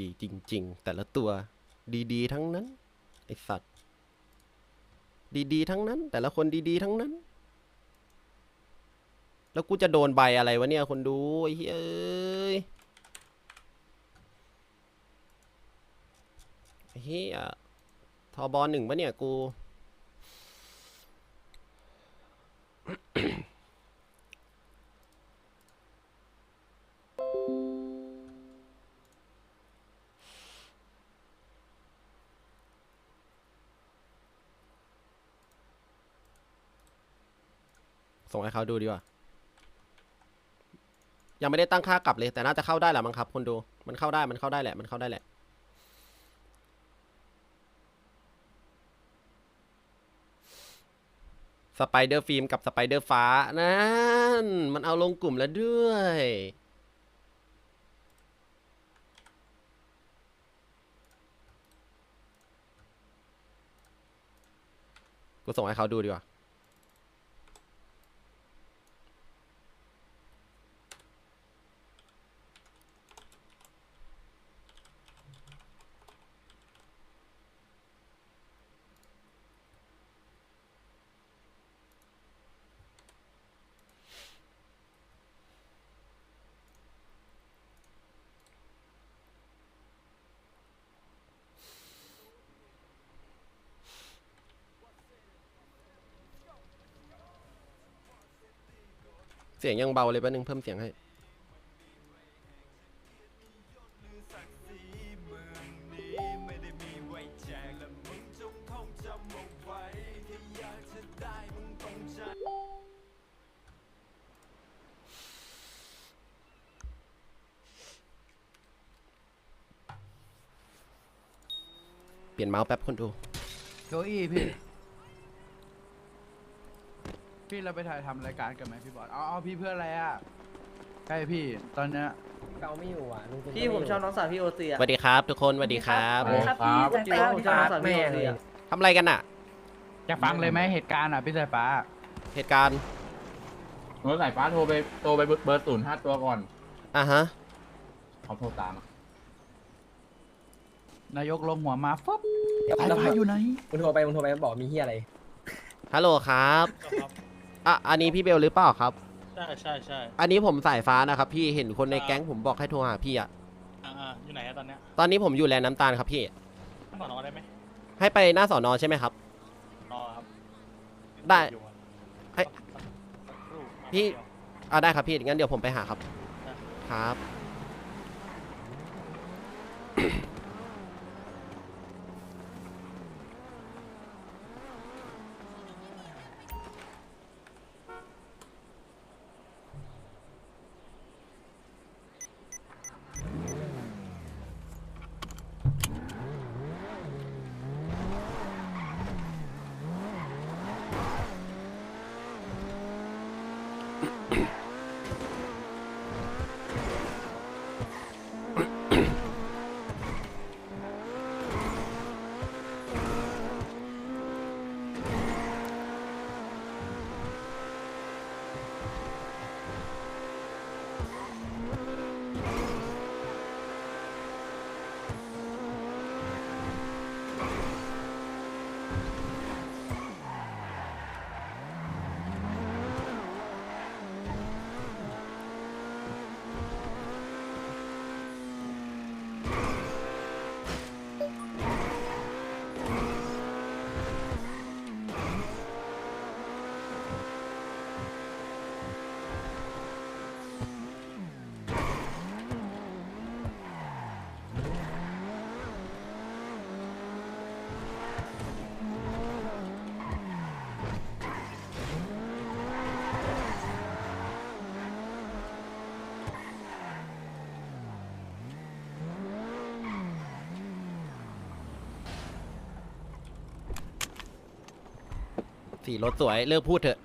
ดีจริง ๆ แต่ละตัวดีๆ ทั้งนั้น ไอสัตว์ ดีๆ ทั้งนั้น แต่ละคนดีๆ ทั้งนั้น แล้วกูจะโดนใบอะไรวะเนี่ยคนดูไอ้เฮ้ยเอ้ยเฮียทอบอลหนึ่งปะเนี่ยกู ส่งให้เขาดูดีกว่า ยังไม่ได้ตั้งค่ากลับเลย แต่น่าจะเข้าได้แหละมั้งครับคนดูมันเข้าได้มันเข้าได้แหละ มันเข้าได้แหละสไปเดอร์ฟิล์มกับสไปเดอร์ฟ้านั่นมันเอาลงกลุ่มแล้วด้วยกูส่งให้เขาดูดีกว่า เสียงยังเบาเลยแป๊บนึงเพิ่มเสียงให้ เปลี่ยนเมาส์แป๊บคนดู โจอี้พี่ พี่เราไปถ่ายทำรายการกันไหมพี่บอลเอาเอาพี่เพื่ออะไรอะใช่พี่ตอนเนี้ย เกาไม่อยู่อะลุงพี่ผมชอบน้องสาวพี่โอซีสอะวัสดีครับ ทุกคนสวัสดีครับสวัสดีครับพี่จริงๆผมชอบน้องสาวพี่โอซีอะทำอะไรกันอะจะฟังเลยไหมเหตุการณ์อะพี่สายฟ้าเหตุการณ์รถสายฟ้าโทรไปโทรไปเบอร์ศูนย์ห้าตัวก่อนอะฮะเขาโทรตามอะนายกลงหัวมาฟ๊บเดี๋ยวสายแล้วฟ้าอยู่ไหนมึงโทรไปมึงโทรไปบอกมีเฮียอะไรฮัลโหลครับ อะอันนี้พี่เบลหรือเปล่าครับ ใช่ใช่ใช่อันนี้ผมสายฟ้านะครับพี่เห็นคนในแก๊งผมบอกให้โทรหาพี่อะอ่าๆอยู่ไหนอะตอนเนี้ยตอนนี้ผมอยู่แลนด์น้ำตาลครับพี่สอนอได้ไหมให้ไปหน้าสอนอใช่ไหมครับรอครับได้อยู่อะให้สักสักครู่มาพี่ แป๊บเดียว อะได้ครับพี่งั้นเดี๋ยวผมไปหาครับ ครับ สีรถสวยเลิกพูดเถอะ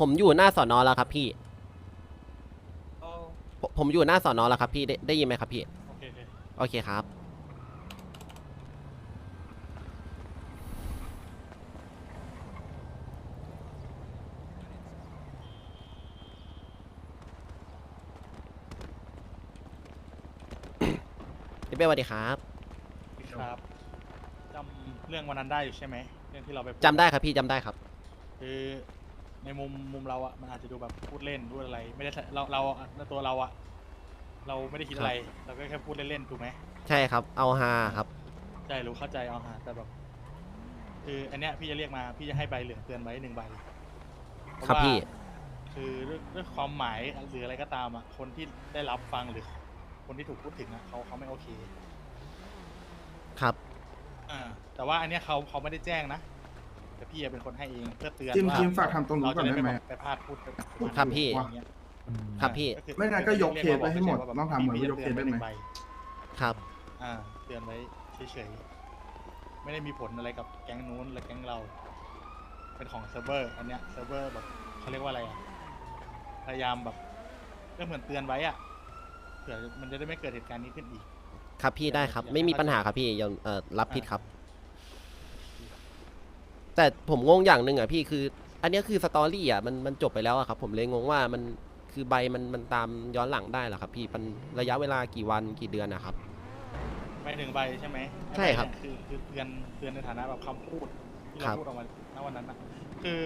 ผมอยู่หน้าสอนอแล้วครับพี่เอาผมผมอยู่หน้าสอนอแล้วครับพี่ได้ได้ยินไหมครับพี่ โอเคโอเคโอเคครับ พี่เป้สวัสดีครับครับจำเรื่องวันนั้นได้อยู่ใช่ไหมเรื่องที่เราไปจำได้ครับพี่จำได้ครับ คือ ในมุมมุมเราอะมันอาจจะดูแบบพูดเล่นพูดอะไร ไม่ได้ใส่เราเราในตัวเราอะเราไม่ได้คิดอะไร เราก็แค่พูดเล่นๆถูกไหมใช่ครับ เอาฮาครับใช่รู้เข้าใจเอาหาแต่แบบคืออันเนี้ยพี่จะเรียกมาพี่จะให้ใบเหลืองเตือนไว้หนึ่งใบเพาะครับว่าพี่คือด้วยด้วยความหมายหรืออะไรก็ตามอะคนที่ได้รับฟังหรือ คนที่ถูกพูดถึงอะเขาเขาไม่โอเค ครับอ่าแต่ว่าอันเนี้ยเขาเขาไม่ได้แจ้งนะ แต่พี่อะเป็นคนให้เองเพื่อเตือนจิมว่าจิมฝากทำตรงนู้นก่อนได้ไหมเราจะไปพลาดพูดกับครับพี่ อย่างเงี้ยครับพี่อ่าอไม่งั้นก็ยกเคสไปให้หมดรียว่าต้องทำเหมือนพี่ยกเคสได้ไหมตือนว้นึ่งใบครับ อ่าเตือนไว้เฉยๆไม่ได้มีผลอะไรกับแก๊งนู้นและแก๊งเรา เป็นของเซิร์ฟเวอร์อันเนี้ยเซิร์ฟเวอร์แบบเขาเรียกว่าอะไรอะพยายามแบบก็เหมือนเตือนไว้อะเผื่อมันจะได้ไม่เกิดเหตุการณ์นี้ขึ้นอีก ครับพี่ได้ครับ ไม่มีปัญหาครับพี่ยอมเอ่อรับผิดครับ แต่ผมงงอย่างหนึ่งอะพี่คือ อันเนี้ยคือสตอรี่อะมันมันจบไปแล้วอะครับ ผมเลยงงว่ามันคือใบมันมันตามย้อนหลังได้เหรอครับ พี่มันระยะเวลากี่วันกี่เดือนนะครับไม่ถึงใบใช่ไหมใช่ครับใเนี่ยคือคือเตือนเตือนในฐานะแบบคำพูดที่ครัเราบ พูดออกมาณวันนั้นนะคือ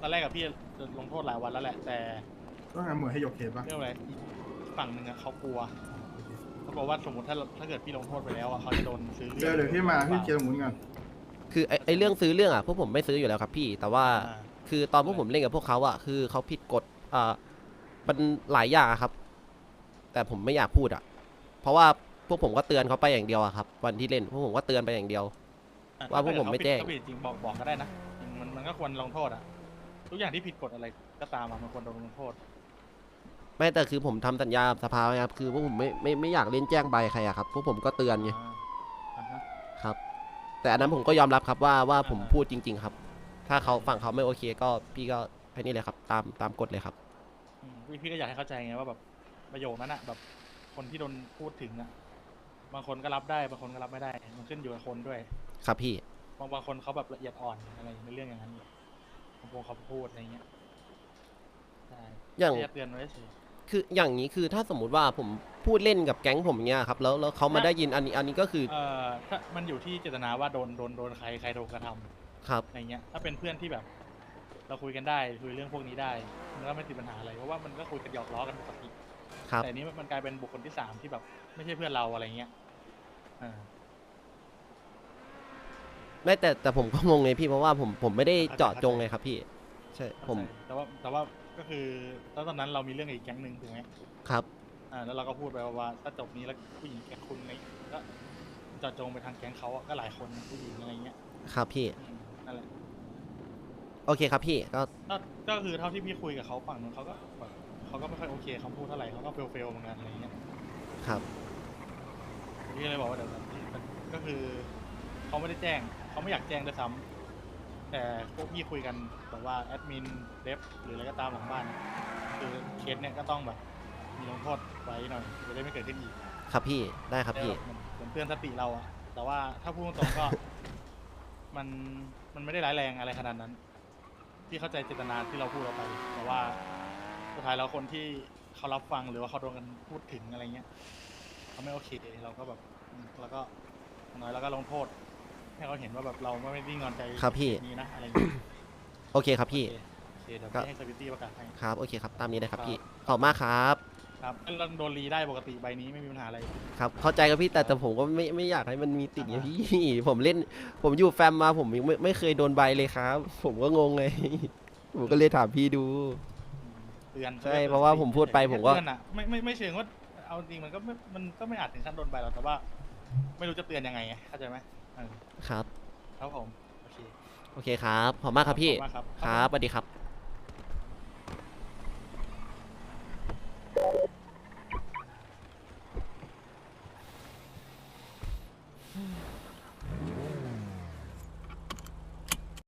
ตอนแรกกับพี่จะลงโทษหลายวันแล้วแหละ แต่ก็งั้นเหมือนให้ยกเคสป่ะ เรื่องอะไรอีกฝั่งหนึ่งอะเขากลัวเขาบอกว่าสมมติถ้าถ้าเกิดพี่ลงโทษไปแล้วอะเขาจะโดนซื้อเดี๋ยวเดี๋ยวพี่มาพี่เคสตรงนู้นก่อน คือไอไอเรื่องซื้อเรื่องอะพวกผมไม่ซื้ออยู่แล้วครับพี่ แต่ว่าอ่า คือตอนพวกผมเล่นกับพวกเขาอะคือเขาผิดกฎอ่ามันหลายอย่างอะครับ แต่ผมไม่อยากพูดอะ เพราะว่าพวกผมก็เตือนเขาไปอย่างเดียวอะครับ วันที่เล่นพวกผมก็เตือนไปอย่างเดียว อะว่าพวกผมไม่แจ้ง ถ้าเกิดเขาผิดจริงบอกบอกก็ได้นะจริงมันมันก็ควรลงโทษอะทุกอย่างที่ผิดกฎอะไรก็ตามอะมันควรโดนลงโทษ ไม่แต่คือผมทำสัญญากับสภาไว้ครับคือพวกผมไม่ไม่ไม่อยากเล่นแจ้งใบใครอะครับพวกผมก็เตือนไง อ่าอ่าฮะครับ แต่อันนั้นผมก็ยอมรับครับว่าว่าผมอ่าพูดจริง ๆ ครับ ถ้าเขาฝั่งเขาไม่โอเคก็พี่ก็ไอ้นี่เลยครับ ตามตามกฎเลยครับ อืมพี่พี่ก็อยากให้เข้าใจไงว่าแบบประโยคนั้นอะแบบคนที่โดนพูดถึงอะบางคนก็รับได้บางคนก็รับไม่ได้ มันขึ้นอยู่กับคนด้วย ครับพี่ บางบางคนเขาแบบละเอียดอ่อนอะไรในเรื่องอย่างนั้นบางคนเขาพูดอะไรเงี้ยใช่อย่างพี่จะเตือนไว้เฉย คืออย่างนี้คือถ้าสมมุติว่าผมพูดเล่นกับแก๊งผมเงี้ยครับแล้วแล้วเขามาได้ยินอันนี้อันนี้ก็คือเอ่อถ้ามันอยู่ที่เจตนาว่าโดนโดนโดนใครใครโดนกระทำครับ อะไรเงี้ยถ้าเป็นเพื่อนที่แบบ เราคุยกันได้คุยเรื่องพวกนี้ได้มันก็ไม่ติดปัญหาอะไรเพราะว่ามันก็คุยกันหยอกล้อกันปกติครับ แต่อันนี้มันกลายเป็นบุคคลที่สามที่แบบ ไม่ใช่เพื่อนเราอะไรเงี้ยอ่า ไม่แต่แต่ผมก็งงไงพี่เพราะว่าผมผมไม่ได้เจาะจงไงครับพี่ ใช่ผม เข้าใจแต่ว่าแต่ว่า ก็คือแล้วตอนนั้นเรามีเรื่องกับอีกแก๊งหนึ่งถูกไหมครับ อ่าแล้วเราก็พูดไปว่าว่าถ้าจบนี้แล้วผู้หญิงแก๊งคุณอะไรก็เจาะจงไปทางแก๊งเขาอะก็หลายคนผู้หญิงอะไรเงี้ยครับพี่ อืมนั่นแหละ โอเคครับพี่ ก็ก็ก็คือเท่าที่พี่คุยกับเขาฝั่งนู้นเขาก็แบบเขาก็ไม่ค่อยโอเคคำพูดเท่าไหร่เขาก็เฟลเฟลเหมือนกันอะไรเงี้ยครับ พี่ก็เลยบอกว่าเดี๋ยวมันก็คือเขาไม่ได้แจ้งเขาไม่อยากแจ้งด้วยซ้ำ แต่พวกพี่คุยกันแบบว่าแอดมินเดฟหรืออะไรก็ตามหลังบ้าน คือเคสเนี่ยก็ต้องแบบมีลงโทษไว้หน่อยจะได้ไม่เกิดขึ้นอีกครับพี่ได้ครับพี่ได้แบบเหมือนเตือนสติเราอะแต่ว่าถ้าพูดตรงๆก็ มันมันไม่ได้ร้ายแรงอะไรขนาดนั้นพี่เข้าใจเจตนาที่เราพูดออกไป แต่ว่าสุดท้ายแล้วคนที่เขารับฟังหรือว่าเขาโดนกันพูดถึงอะไรเงี้ยเขาไม่โอเคเราก็แบบอืมแล้วก็อย่างน้อยแล้วก็ลงโทษ ให้เขาเห็นว่าแบบเราไม่ได้งอนใจครับพี่ นี้นะอะไรเงี้ยโอเคครับพี่ โอเคโอเคเดี๋ยวก็พี่ให้สวิตตี้ประกาศให้ ครับ โอเคครับ ตามนี้เลยครับครับพี่ ขอบคุณมากครับ ครับเราโดนรีได้ปกติใบนี้ไม่มีปัญหาอะไร ครับ เข้าใจครับพี่ แต่แต่ผมก็ไม่ไม่อยากให้มันมีติดไงพี่ ผมเล่น ผมอยู่แฟมมาผมยังไม่ไม่เคยโดนใบเลยครับ ผมก็งงเลย ผมก็เลยถามพี่ดู เตือนใช่เพราะว่าผมพูดไปผมก็ เตือนอะไม่ไม่ไม่เชิงว่าเอาจริงมันก็ไม่มันก็ไม่อาจถึงขั้นโดนใบหรอกแต่ว่า ไม่รู้จะเตือนยังไงไงเข้าใจไหมเออ ครับ ครับผม โอเค โอเคครับ ขอบคุณมากครับพี่ ขอบคุณมากครับ ครับสวัสดีครับ